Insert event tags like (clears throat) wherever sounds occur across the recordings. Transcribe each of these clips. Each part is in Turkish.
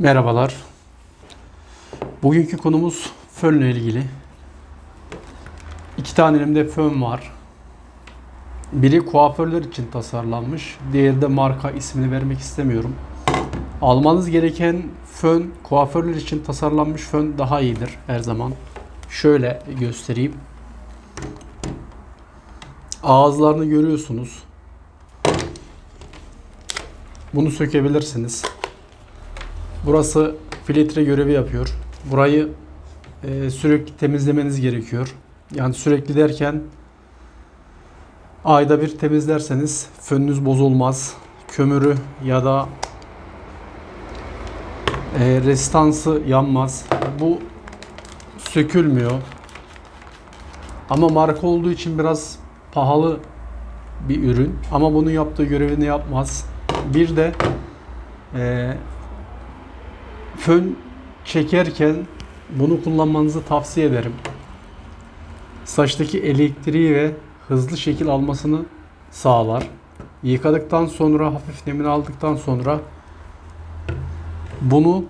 Merhabalar. Bugünkü konumuz fönle ilgili. İki tane elimde fön var. Biri kuaförler için tasarlanmış. Diğeri de marka ismini vermek istemiyorum. Almanız gereken fön kuaförler için tasarlanmış fön daha iyidir her zaman. Şöyle göstereyim. Ağızlarını görüyorsunuz. Bunu sökebilirsiniz. Burası filtre görevi yapıyor. Burayı e, sürekli temizlemeniz gerekiyor. Yani sürekli derken ayda bir temizlerseniz fönünüz bozulmaz. Kömürü ya da e, restansı yanmaz. Bu sökülmüyor. Ama marka olduğu için biraz pahalı bir ürün. Ama bunun yaptığı görevini yapmaz. Bir de e, fön çekerken bunu kullanmanızı tavsiye ederim. Saçtaki elektriği ve hızlı şekil almasını sağlar. Yıkadıktan sonra hafif nemini aldıktan sonra bunu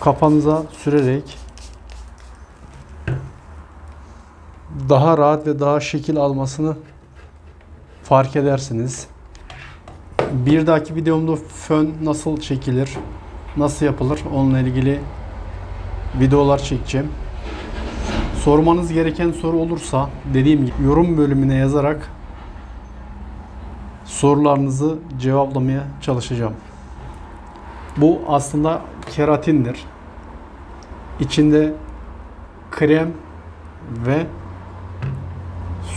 kafanıza sürerek daha rahat ve daha şekil almasını fark edersiniz. Bir dahaki videomda fön nasıl çekilir, nasıl yapılır onunla ilgili videolar çekeceğim. Sormanız gereken soru olursa dediğim gibi yorum bölümüne yazarak sorularınızı cevaplamaya çalışacağım. Bu aslında keratindir. İçinde krem ve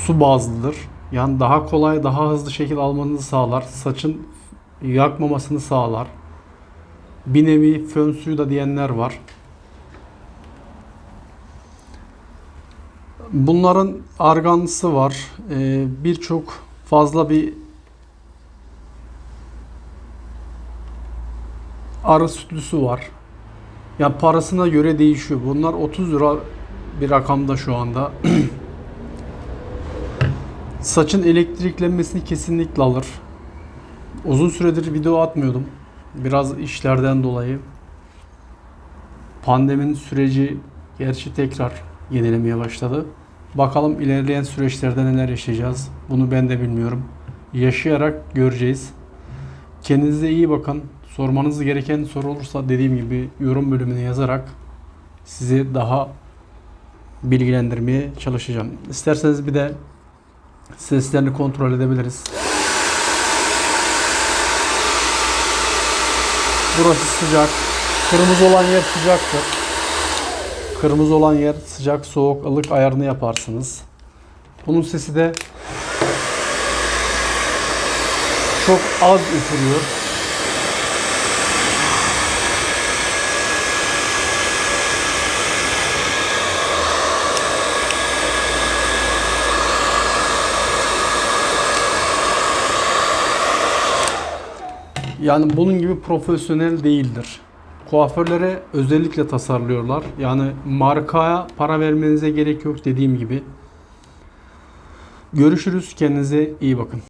su bazlıdır. Yani daha kolay, daha hızlı şekil almanızı sağlar. Saçın yakmamasını sağlar. Bir nevi fön suyu da diyenler var. Bunların arganlısı var. Ee, Birçok fazla bir arı sütlüsü var. Ya parasına göre değişiyor. Bunlar 30 lira bir rakamda şu anda. (clears throat) Saçın elektriklenmesini kesinlikle alır. Uzun süredir video atmıyordum. Biraz işlerden dolayı. Pandemin süreci gerçi tekrar yenilemeye başladı. Bakalım ilerleyen süreçlerde neler yaşayacağız. Bunu ben de bilmiyorum. Yaşayarak göreceğiz. Kendinize iyi bakın. Sormanız gereken soru olursa dediğim gibi yorum bölümüne yazarak sizi daha bilgilendirmeye çalışacağım. İsterseniz bir de seslerini kontrol edebiliriz. Burası sıcak. Kırmızı olan yer sıcaktır. Kırmızı olan yer sıcak, soğuk, ılık ayarını yaparsınız. Bunun sesi de çok az üfürüyor. Yani bunun gibi profesyonel değildir. Kuaförlere özellikle tasarlıyorlar. Yani markaya para vermenize gerek yok dediğim gibi. Görüşürüz. Kendinize iyi bakın.